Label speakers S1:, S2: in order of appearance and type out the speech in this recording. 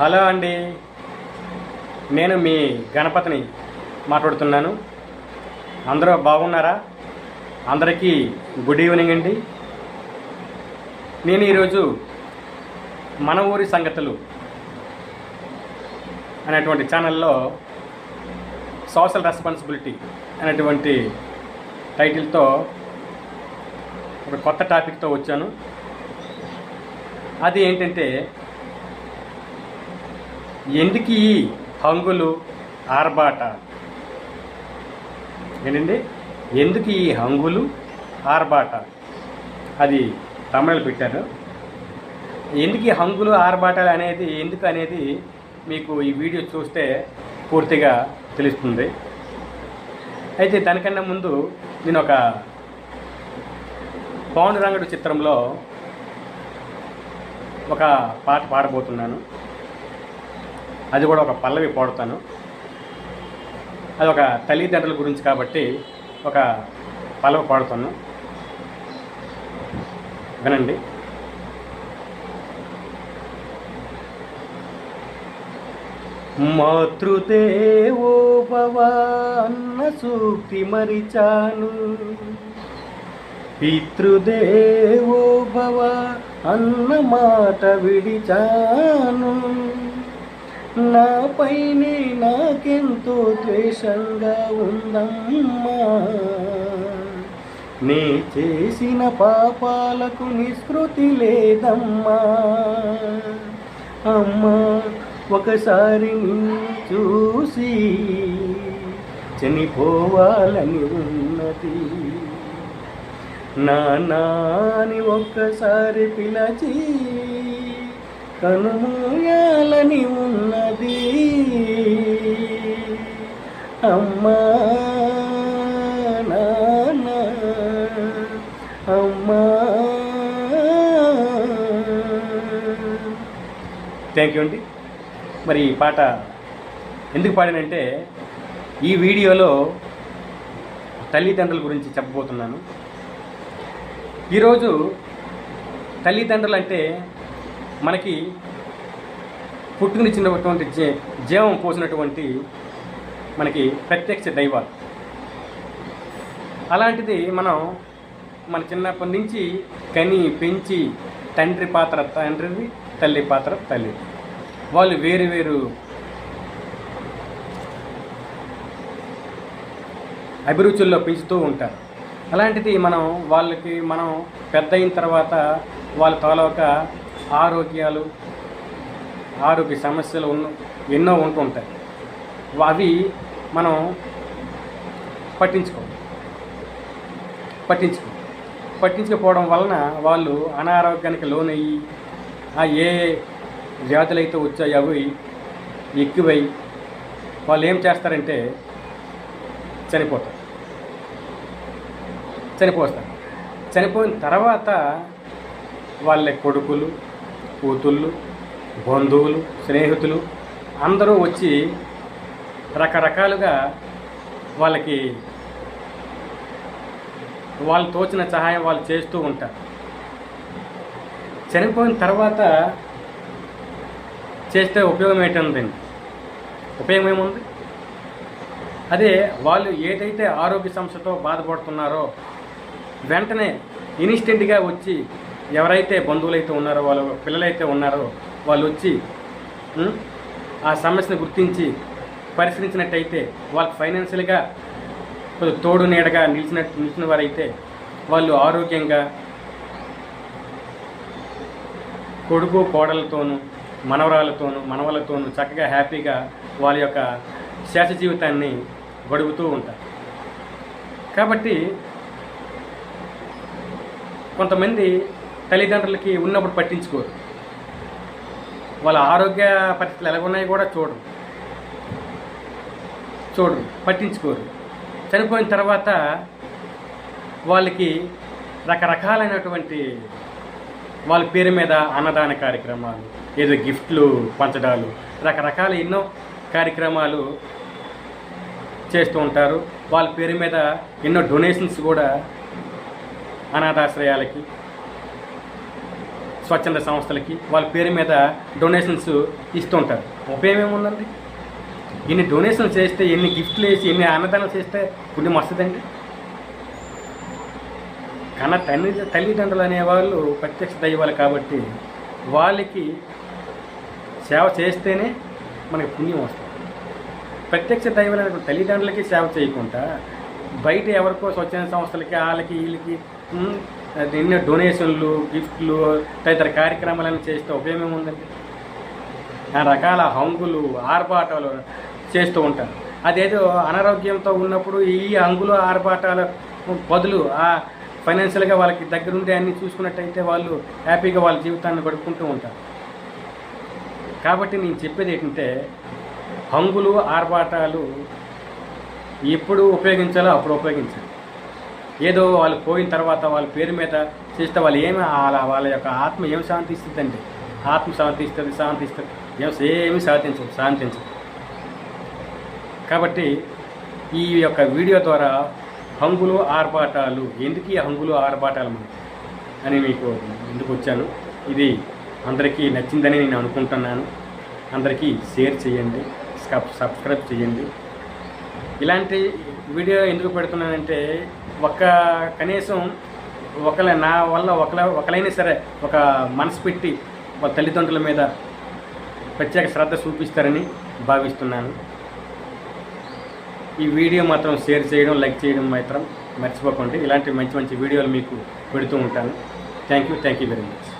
S1: Hello అండి. నేను మీ గణపతిని మాట్లాడుతున్నాను. అందరూ బాగున్నారా? అందరికీ గుడ్ ఈవినింగ్ అండి. నేను ఈరోజు మన ఊరి సంగతులు అనేటువంటి ఛానల్లో సోషల్ రెస్పాన్సిబిలిటీ అనేటువంటి టైటిల్తో ఒక కొత్త టాపిక్తో వచ్చాను. అది ఏంటంటే ఎందుకు ఈ హంగులు ఆర్భాట? ఏంటండి ఎందుకు ఈ హంగులు ఆర్భాట? అది తమిళలో పెట్టారు. ఎందుకు ఈ హంగులు ఆర్భాటాలు అనేది ఎందుకు అనేది మీకు ఈ వీడియో చూస్తే పూర్తిగా తెలుస్తుంది. అయితే దానికన్నా ముందు నేను ఒక పాండురంగడు చిత్రంలో ఒక పాట పాడబోతున్నాను. అది కూడా ఒక పల్లవి పాడుతాను. అది ఒక తల్లిదండ్రుల గురించి కాబట్టి ఒక పల్లవి పాడుతాను. వినండి. మాతృదేవో భవ అన్న సూక్తి మరిచాను. పితృదేవో భవ అన్న మాట విడిచాను. నాపైనే నాకెంతో ద్వేషంగా ఉందమ్మా. నే చేసిన పాపాలకు నిస్కృతి లేదమ్మా. అమ్మా ఒకసారి నిన్ను చూసి చనిపోవాలని ఉన్నది. నానాని ఒక్కసారి పిలచి కనుమూయాలని ఉన్నది. అమ్మా నాన్న అమ్మా. థ్యాంక్ యూ అండి. మరి ఈ పాట ఎందుకు పాడానంటే ఈ వీడియోలో తల్లిదండ్రుల గురించి చెప్పబోతున్నాను. ఈరోజు తల్లిదండ్రులు అంటే మనకి పుట్టుకునిచ్చినటువంటి జీ జీవం పోసినటువంటి మనకి ప్రత్యక్ష దైవాలు. అలాంటిది మనం మన చిన్నప్పటి నుంచి కని పెంచి తండ్రి పాత్ర తండ్రిది తల్లి పాత్ర తల్లి. వాళ్ళు వేరు వేరు అభిరుచుల్లో పెంచుతూ ఉంటారు. అలాంటిది మనం వాళ్ళకి మనం పెద్ద అయిన తర్వాత వాళ్ళ తాలూక ఆరోగ్యాలు ఆరోగ్య సమస్యలు ఉన్న ఎన్నో ఉంటుంటాయి. అవి మనం పట్టించుకో పట్టించుకో పట్టించకపోవడం వలన వాళ్ళు అనారోగ్యానికి లోనయ్యి ఆ ఏ వ్యాధులు అయితే అవి ఎక్కువై వాళ్ళు ఏం చేస్తారంటే చనిపోతారు. చనిపోతారు చనిపోయిన తర్వాత వాళ్ళ కొడుకులు కూతుళ్ళు బంధువులు స్నేహితులు అందరూ వచ్చి రకరకాలుగా వాళ్ళకి వాళ్ళు తోచిన సహాయం వాళ్ళు చేస్తూ ఉంటారు. చనిపోయిన తర్వాత చేస్తే ఉపయోగం ఏంటుందండి ఉపయోగం ఏముంది? అదే వాళ్ళు ఏదైతే ఆరోగ్య సమస్యతో బాధపడుతున్నారో వెంటనే ఇన్స్టెంట్గా వచ్చి ఎవరైతే బంధువులైతే ఉన్నారో వాళ్ళ పిల్లలైతే ఉన్నారో వాళ్ళు వచ్చి ఆ సమస్యను గుర్తించి పరిశీలించినట్టయితే వాళ్ళకి ఫైనాన్షియల్గా కొంచెం తోడు నీడగా నిలిచినట్టు నిలిచిన వారైతే వాళ్ళు ఆరోగ్యంగా కొడుకు కోడలతోనూ మనవరాలతోనూ మనవలతోనూ చక్కగా హ్యాపీగా వాళ్ళ యొక్క శేష జీవితాన్ని గడుపుతూ ఉంటారు. కాబట్టి కొంతమంది తల్లిదండ్రులకి ఉన్నప్పుడు పట్టించుకోరు. వాళ్ళ ఆరోగ్య పరిస్థితులు ఎలాగున్నాయి కూడా చూడరు. చూడరు పట్టించుకోరు. చనిపోయిన తర్వాత వాళ్ళకి రకరకాలైనటువంటి వాళ్ళ పేరు మీద అన్నదాన కార్యక్రమాలు ఏదో గిఫ్ట్లు పంచడాలు రకరకాల ఎన్నో కార్యక్రమాలు చేస్తూ ఉంటారు. వాళ్ళ పేరు మీద ఎన్నో డొనేషన్స్ కూడా అనాథాశ్రయాలకి స్వచ్ఛంద సంస్థలకి వాళ్ళ పేరు మీద డొనేషన్స్ ఇస్తుంటారు. ఉపయోగం ఏముందండి? ఎన్ని డొనేషన్స్ చేస్తే ఎన్ని గిఫ్ట్లు వేసి ఎన్ని అన్నదానాలు చేస్తే పుణ్యం వస్తుందండి? కానీ తల్లి తల్లిదండ్రులు అనేవాళ్ళు ప్రత్యక్ష దైవాలు కాబట్టి వాళ్ళకి సేవ చేస్తేనే మనకి పుణ్యం వస్తుంది. ప్రత్యక్ష దైవాలు తల్లిదండ్రులకి సేవ చేయకుండా బయట ఎవరికో స్వచ్ఛంద సంస్థలకి వాళ్ళకి వీళ్ళకి ఎన్నో డొనేషన్లు గిఫ్ట్లు తదితర కార్యక్రమాలను చేస్తే ఉపయోగం ఉందండి. ఆ రకాల హంగులు ఆర్భాటాలు చేస్తూ ఉంటారు. అదేదో అనారోగ్యంతో ఉన్నప్పుడు ఈ హంగులు ఆర్భాటాల బదులు ఆ ఫైనాన్షియల్గా వాళ్ళకి దగ్గరుండి అన్ని చూసుకున్నట్టయితే వాళ్ళు హ్యాపీగా వాళ్ళ జీవితాన్ని గడుపుకుంటూ ఉంటారు. కాబట్టి నేను చెప్పేది ఏంటంటే హంగులు ఆర్భాటాలు ఎప్పుడు ఉపయోగించాలో అప్పుడు ఉపయోగించాలి. ఏదో వాళ్ళు పోయిన తర్వాత వాళ్ళ పేరు మీద చేస్తే వాళ్ళు ఏమి వాళ్ళ వాళ్ళ యొక్క ఆత్మ ఏమి శాంతి ఇస్తుందండి ఆత్మ శాంతిస్తుంది శాంతిస్తుంది. ఏం ఏమి శాంతించదు శాంతించదు. కాబట్టి ఈ యొక్క వీడియో ద్వారా హంగులు ఆర్భాటాలు ఎందుకు ఈ హంగులు ఆర్భాటాలు మనకి? అని మీకు ఎందుకు వచ్చాను. ఇది అందరికీ నచ్చిందని నేను అనుకుంటున్నాను. అందరికీ షేర్ చేయండి సబ్ సబ్స్క్రైబ్ చేయండి. ఇలాంటి వీడియో ఎందుకు పెడుతున్నానంటే ఒక కనీసం ఒకళ్ళ నా వల్ల ఒకళ్ళ ఒకలైనా సరే ఒక మనసు పెట్టి వాళ్ళ తల్లిదండ్రుల మీద ప్రత్యేక శ్రద్ధ చూపిస్తారని భావిస్తున్నాను. ఈ వీడియో మాత్రం షేర్ చేయడం లైక్ చేయడం మాత్రం మర్చిపోకండి. ఇలాంటి మంచి మంచి వీడియోలు మీకు పెడుతూ ఉంటాను. Thank you thank you very much.